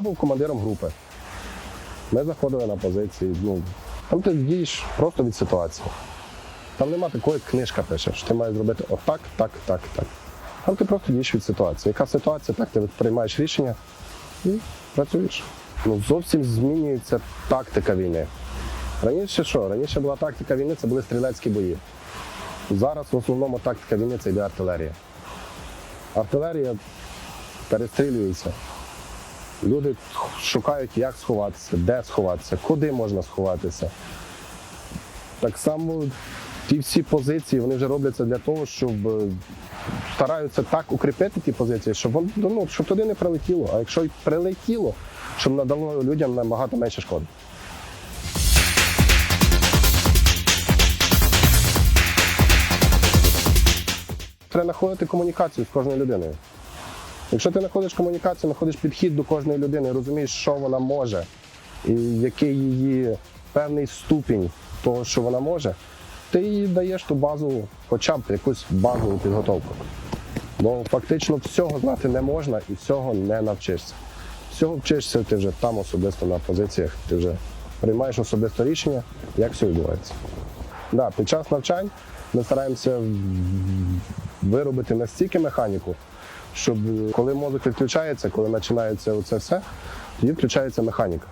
був командиром групи. Ми заходили на позиції. Ну, там ти дієш просто від ситуації. Там нема такої книжка пише, що ти маєш зробити отак, так, так, так. Там ти просто дієш від ситуації. Яка ситуація, так ти приймаєш рішення і працюєш. Ну, зовсім змінюється тактика війни. Раніше що? Раніше була тактика війни, це були стрілецькі бої. Зараз в основному тактика війни це йде артилерія. Артилерія перестрілюється. Люди шукають, як сховатися, де сховатися, куди можна сховатися. Так само ті всі позиції вони вже робляться для того, щоб е, стараються так укріпити ті позиції, щоб вон- ну, щоб туди не прилетіло. А якщо й прилетіло, щоб надало людям набагато менше шкоди. Треба знаходити комунікацію з кожною людиною. Якщо ти знаходиш комунікацію, знаходиш підхід до кожної людини, розумієш, що вона може, і який її певний ступінь того, що вона може, ти їй даєш ту базову, хоча б якусь базову підготовку. Бо фактично всього знати не можна і всього не навчишся. Всього вчишся ти вже там особисто на позиціях, ти вже приймаєш особисто рішення, як все відбувається. Да, під час навчань ми стараємося виробити настільки механіку, щоб коли мозок відключається, коли починається оце все, тоді включається механіка.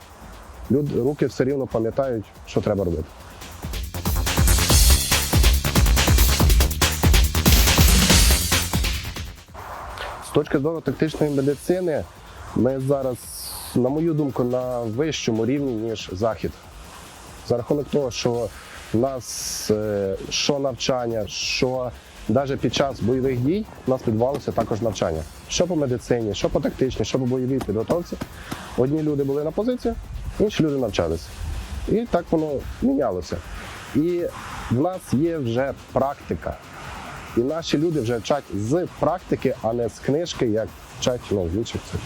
Люд, руки все рівно пам'ятають, що треба робити. З точки зору тактичної медицини, ми зараз, на мою думку, на вищому рівні, ніж захід. За рахунок того, що в нас е, що навчання, що навіть під час бойових дій у нас відбувалося також навчання. Що по медицині, що по тактичній, що по бойовій підготовці. Одні люди були на позиціях, інші люди навчалися. І так воно мінялося. І в нас є вже практика. І наші люди вже вчать з практики, а не з книжки, як вчать ну, в інших цих.